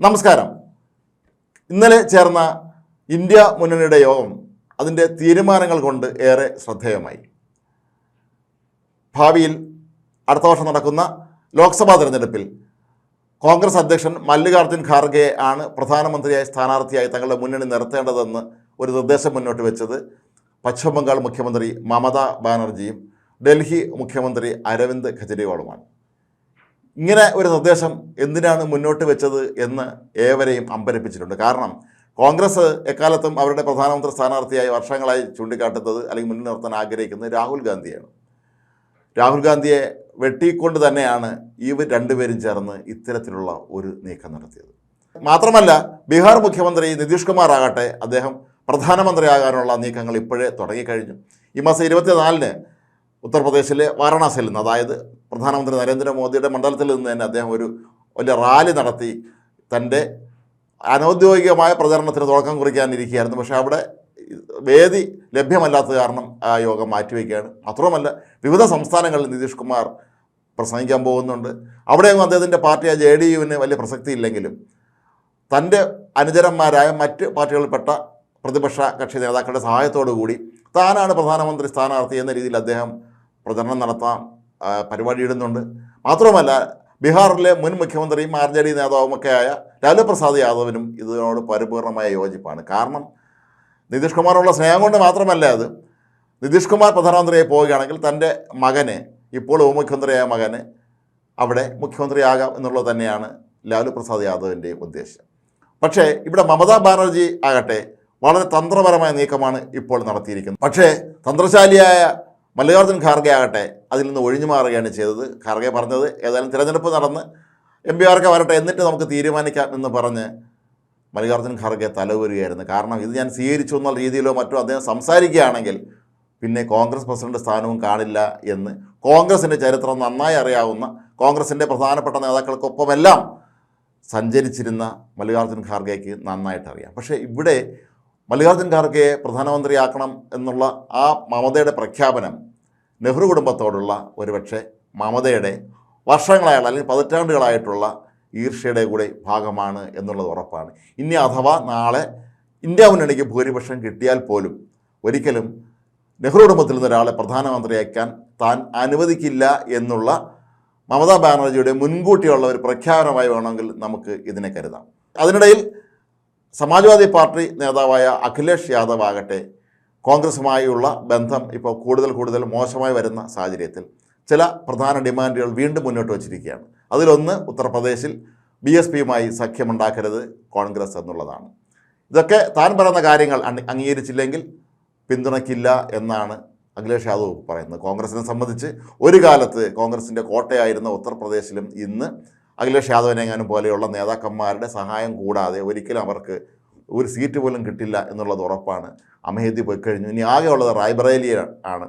നമസ്കാരം. ഇന്നലെ ചേർന്ന ഇന്ത്യ മുന്നണിയുടെ യോഗം അതിന്റെ തീരുമാനങ്ങൾ കൊണ്ട് ഏറെ ശ്രദ്ധേയമായി. ഭാവിയിൽ അടുത്ത വർഷം നടക്കുന്ന ലോക്സഭാ തെരഞ്ഞെടുപ്പിൽ കോൺഗ്രസ് അധ്യക്ഷൻ മല്ലികാർജുൻ ഖാർഗെ ആണ് പ്രധാനമന്ത്രിയായി സ്ഥാനാർത്ഥിയായി തങ്ങളുടെ മുന്നണി നിർത്തേണ്ടതെന്ന് ഒരു നിർദ്ദേശം മുന്നോട്ട് വെച്ചത് പശ്ചിമ ബംഗാൾ മുഖ്യമന്ത്രി മമതാ ബാനർജിയും ഡൽഹി മുഖ്യമന്ത്രി അരവിന്ദ് കെജ്രിവാളുമാണ്. ഇങ്ങനെ ഒരു നിർദ്ദേശം എന്തിനാണ് മുന്നോട്ട് വെച്ചത് എന്ന് ഏവരെയും അമ്പരപ്പിച്ചിട്ടുണ്ട്. കാരണം കോൺഗ്രസ് എക്കാലത്തും അവരുടെ പ്രധാനമന്ത്രി സ്ഥാനാർത്ഥിയായി വർഷങ്ങളായി ചൂണ്ടിക്കാട്ടുന്നത് അല്ലെങ്കിൽ മുന്നിൽ നിർത്താൻ ആഗ്രഹിക്കുന്നത് രാഹുൽ ഗാന്ധിയാണ്. രാഹുൽ ഗാന്ധിയെ വെട്ടിക്കൊണ്ട് തന്നെയാണ് ഇവർ രണ്ടുപേരും ചേർന്ന് ഇത്തരത്തിലുള്ള ഒരു നീക്കം നടത്തിയത്. മാത്രമല്ല ബീഹാർ മുഖ്യമന്ത്രി നിതീഷ് കുമാർ ആകട്ടെ അദ്ദേഹം പ്രധാനമന്ത്രിയാകാനുള്ള നീക്കങ്ങൾ ഇപ്പോഴേ തുടങ്ങിക്കഴിഞ്ഞു. ഈ മാസം ഇരുപത്തിനാലിന് ഉത്തർപ്രദേശിലെ വാരണാസിയിൽ നിന്ന് അതായത് പ്രധാനമന്ത്രി നരേന്ദ്രമോദിയുടെ മണ്ഡലത്തിൽ നിന്ന് തന്നെ അദ്ദേഹം ഒരു വലിയ റാലി നടത്തി തന്റെ അനൗദ്യോഗികമായ പ്രചരണത്തിന് തുടക്കം കുറിക്കാനിരിക്കുകയായിരുന്നു. പക്ഷേ അവിടെ വേദി ലഭ്യമല്ലാത്ത കാരണം ആ യോഗം മാറ്റിവെക്കുകയാണ്. മാത്രമല്ല വിവിധ സംസ്ഥാനങ്ങളിൽ നിതീഷ് കുമാർ പ്രസംഗിക്കാൻ പോകുന്നുണ്ട്. അവിടെയൊന്നും അദ്ദേഹത്തിന്റെ പാർട്ടിയായ ജെ ഡി യുവിന് വലിയ പ്രസക്തി ഇല്ലെങ്കിലും തന്റെ അനുചരന്മാരായ മറ്റ് പാർട്ടികളിൽപ്പെട്ട പ്രതിപക്ഷ കക്ഷി നേതാക്കളുടെ സഹായത്തോടു കൂടി താനാണ് പ്രധാനമന്ത്രി സ്ഥാനാർത്ഥി എന്ന രീതിയിൽ അദ്ദേഹം പ്രചരണം നടത്താം. പരിപാടി ഇടുന്നുണ്ട്. മാത്രമല്ല ബീഹാറിലെ മുൻ മുഖ്യമന്ത്രിയും ആർ ജെ ഡി നേതാവുമൊക്കെയായ ലാലു പ്രസാദ് യാദവിനും ഇതിനോട് പരിപൂർണമായ യോജിപ്പാണ്. കാരണം നിതീഷ് കുമാറുള്ള സ്നേഹം കൊണ്ട് മാത്രമല്ല അത്. നിതീഷ് കുമാർ പ്രധാനമന്ത്രിയായി പോവുകയാണെങ്കിൽ തന്റെ മകനെ ഇപ്പോൾ ഉപമുഖ്യമന്ത്രിയായ മകന് അവിടെ മുഖ്യമന്ത്രിയാകാം എന്നുള്ളത് തന്നെയാണ് ലാലു പ്രസാദ് യാദവിന്റെയും ഉദ്ദേശം പക്ഷേ ഇവിടെ മമതാ ബാനർജി ആകട്ടെ വളരെ തന്ത്രപരമായ നീക്കമാണ് ഇപ്പോൾ നടത്തിയിരിക്കുന്നത്. പക്ഷേ തന്ത്രശാലിയായ മല്ലികാർജുൻ ഖാർഗെ ആകട്ടെ അതിൽ നിന്ന് ഒഴിഞ്ഞു മാറുകയാണ് ചെയ്തത്. ഖാർഗെ പറഞ്ഞത് ഏതായാലും തിരഞ്ഞെടുപ്പ് നടന്ന് എം പി ആർക്ക് വരട്ടെ എന്നിട്ട് നമുക്ക് തീരുമാനിക്കാം എന്ന് പറഞ്ഞ് മല്ലികാർജുൻ ഖാർഗെ തലവരുകയായിരുന്നു കാരണം ഇത് ഞാൻ സ്വീകരിച്ചു എന്നുള്ള രീതിയിലോ മറ്റോ അദ്ദേഹം സംസാരിക്കുകയാണെങ്കിൽ പിന്നെ കോൺഗ്രസ് പ്രസിഡന്റ് സ്ഥാനവും കാണില്ല എന്ന് കോൺഗ്രസിന്റെ ചരിത്രം നന്നായി അറിയാവുന്ന കോൺഗ്രസിന്റെ പ്രധാനപ്പെട്ട നേതാക്കൾക്കൊപ്പമെല്ലാം സഞ്ചരിച്ചിരുന്ന മല്ലികാർജുൻ ഖാർഗെക്ക് നന്നായിട്ടറിയാം. പക്ഷേ ഇവിടെ മല്ലികാർജുൻ ഖാർഗെയെ പ്രധാനമന്ത്രിയാക്കണം എന്നുള്ള ആ മമതയുടെ പ്രഖ്യാപനം നെഹ്റു കുടുംബത്തോടുള്ള ഒരുപക്ഷെ മമതയുടെ വർഷങ്ങളായുള്ള അല്ലെങ്കിൽ പതിറ്റാണ്ടുകളായിട്ടുള്ള ഈർഷ്യയുടെ കൂടെ ഭാഗമാണ് എന്നുള്ളത് ഉറപ്പാണ്. ഇനി അഥവാ നാളെ ഇന്ത്യ മുന്നണിക്ക് ഭൂരിപക്ഷം കിട്ടിയാൽ പോലും ഒരിക്കലും നെഹ്റു കുടുംബത്തിൽ നിന്ന് ഒരാളെ പ്രധാനമന്ത്രിയാക്കാൻ താൻ അനുവദിക്കില്ല എന്നുള്ള മമതാ ബാനർജിയുടെ മുൻകൂട്ടിയുള്ള ഒരു പ്രഖ്യാപനമായി വേണമെങ്കിൽ നമുക്ക് ഇതിനെ കരുതാം. അതിനിടയിൽ സമാജ്വാദി പാർട്ടി നേതാവായ അഖിലേഷ് യാദവ് ആകട്ടെ കോൺഗ്രസുമായുള്ള ബന്ധം ഇപ്പോൾ കൂടുതൽ കൂടുതൽ മോശമായി വരുന്ന സാഹചര്യത്തിൽ ചില പ്രധാന ഡിമാൻഡുകൾ വീണ്ടും മുന്നോട്ട് വച്ചിരിക്കുകയാണ്. അതിലൊന്ന് ഉത്തർപ്രദേശിൽ ബി എസ് പിയുമായി സഖ്യമുണ്ടാക്കരുത് കോൺഗ്രസ് എന്നുള്ളതാണ്. ഇതൊക്കെ താൻ പറയുന്ന കാര്യങ്ങൾ അംഗീകരിച്ചില്ലെങ്കിൽ പിന്തുണയ്ക്കില്ല എന്നാണ് അഖിലേഷ് യാദവ് പറയുന്നത്. കോൺഗ്രസിനെ സംബന്ധിച്ച് ഒരു കാലത്ത് കോൺഗ്രസിന്റെ കോട്ടയായിരുന്ന ഉത്തർപ്രദേശിലും ഇന്ന് അഖിലേഷ് യാദവിനെങ്ങാനും പോലെയുള്ള നേതാക്കന്മാരുടെ സഹായം കൂടാതെ ഒരിക്കലും അവർക്ക് ഒരു സീറ്റ് പോലും കിട്ടില്ല എന്നുള്ളത് ഉറപ്പാണ്. അമേധി പോയി കഴിഞ്ഞു. ഇനി ആകെയുള്ളത് റായ്ബറേലി ആണ്.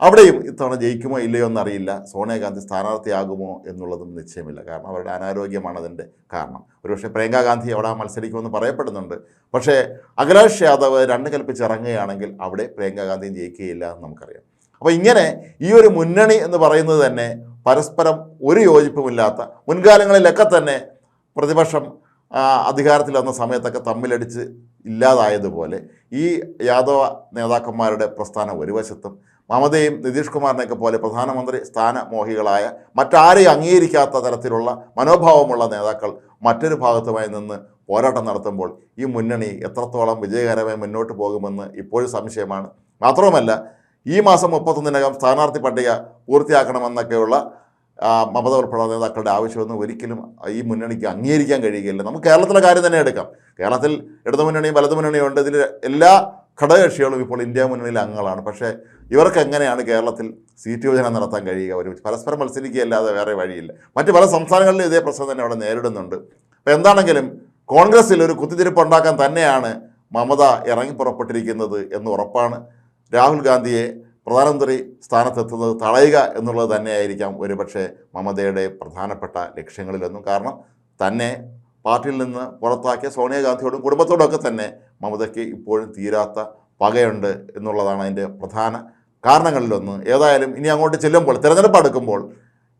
അവിടെയും ഇത്തവണ ജയിക്കുമോ ഇല്ലയോ എന്നറിയില്ല. സോണിയാഗാന്ധി സ്ഥാനാർത്ഥിയാകുമോ എന്നുള്ളതും നിശ്ചയമില്ല. കാരണം അവരുടെ അനാരോഗ്യമാണ് അതിന്റെ കാരണം. ഒരുപക്ഷെ പ്രിയങ്കാ ഗാന്ധി അവിടെ മത്സരിക്കുമെന്ന് പറയപ്പെടുന്നുണ്ട്. പക്ഷേ അഖിലേഷ് യാദവ് രണ്ട് കൽപ്പിച്ച് ഇറങ്ങുകയാണെങ്കിൽ അവിടെ പ്രിയങ്കാ ഗാന്ധിയും ജയിക്കുകയില്ല എന്ന് നമുക്കറിയാം. അപ്പോൾ ഇങ്ങനെ ഈ ഒരു മുന്നണി എന്ന് പറയുന്നത് തന്നെ പരസ്പരം ഒരു യോജിപ്പുമില്ലാത്ത മുൻകാലങ്ങളിലൊക്കെ തന്നെ പ്രതിപക്ഷം അധികാരത്തിൽ വന്ന സമയത്തൊക്കെ തമ്മിലടിച്ച് ഇല്ലാതായതുപോലെ ഈ യാദവ നേതാക്കന്മാരുടെ പ്രസ്ഥാനം ഒരു വശത്തും മമതയും നിതീഷ് കുമാറിനെയൊക്കെ പോലെ പ്രധാനമന്ത്രി സ്ഥാനമോഹികളായ മറ്റാരെയും അംഗീകരിക്കാത്ത തരത്തിലുള്ള മനോഭാവമുള്ള നേതാക്കൾ മറ്റൊരു ഭാഗത്തുമായി നിന്ന് പോരാട്ടം നടത്തുമ്പോൾ ഈ മുന്നണി എത്രത്തോളം വിജയകരമായി മുന്നോട്ട് പോകുമെന്ന് ഇപ്പോഴും സംശയമാണ്. മാത്രവുമല്ല ഈ മാസം മുപ്പത്തൊന്നിനകം സ്ഥാനാർത്ഥി പട്ടിക പൂർത്തിയാക്കണമെന്നൊക്കെയുള്ള മമത ഉൾപ്പെടെ നേതാക്കളുടെ ആവശ്യമൊന്നും ഒരിക്കലും ഈ മുന്നണിക്ക് അംഗീകരിക്കാൻ കഴിയുകയില്ല. നമുക്ക് കേരളത്തിലെ കാര്യം തന്നെ എടുക്കാം. കേരളത്തിൽ ഇടതുമുന്നണിയും വലതുമുന്നണിയും ഉണ്ട്. ഇതിൽ എല്ലാ ഘടകകക്ഷികളും ഇപ്പോൾ ഇന്ത്യ മുന്നണിയിലെ അംഗങ്ങളാണ്. പക്ഷേ ഇവർക്ക് എങ്ങനെയാണ് കേരളത്തിൽ സീറ്റ് വിഭജനം നടത്താൻ കഴിയുക? ഒരു പരസ്പരം മത്സരിക്കുകയല്ലാതെ വേറെ വഴിയില്ല. മറ്റ് പല സംസ്ഥാനങ്ങളിലും ഇതേ പ്രശ്നം തന്നെ അവിടെ നേരിടുന്നുണ്ട്. അപ്പോൾ എന്താണെങ്കിലും കോൺഗ്രസ്സിൽ ഒരു കുത്തിത്തിരിപ്പ് ഉണ്ടാക്കാൻ തന്നെയാണ് മമത ഇറങ്ങി പുറപ്പെട്ടിരിക്കുന്നത് എന്ന് ഉറപ്പാണ്. രാഹുൽ ഗാന്ധിയെ പ്രധാനമന്ത്രി സ്ഥാനത്തെത്തുന്നത് തടയുക എന്നുള്ളത് തന്നെയായിരിക്കാം ഒരുപക്ഷെ മമതയുടെ പ്രധാനപ്പെട്ട ലക്ഷ്യങ്ങളിലൊന്നും. കാരണം തന്നെ പാർട്ടിയിൽ നിന്ന് പുറത്താക്കിയ സോണിയാഗാന്ധിയോടും കുടുംബത്തോടും ഒക്കെ തന്നെ മമതയ്ക്ക് ഇപ്പോഴും തീരാത്ത പകയുണ്ട് എന്നുള്ളതാണ് അതിന്റെ പ്രധാന കാരണങ്ങളിലൊന്ന്. ഏതായാലും ഇനി അങ്ങോട്ട് ചെല്ലുമ്പോൾ തിരഞ്ഞെടുപ്പ് അടുക്കുമ്പോൾ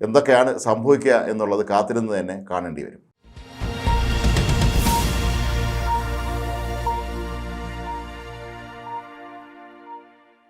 എന്തൊക്കെയാണ് സംഭവിക്കുക എന്നുള്ളത് കാത്തിരുന്ന് തന്നെ കാണേണ്ടി വരും.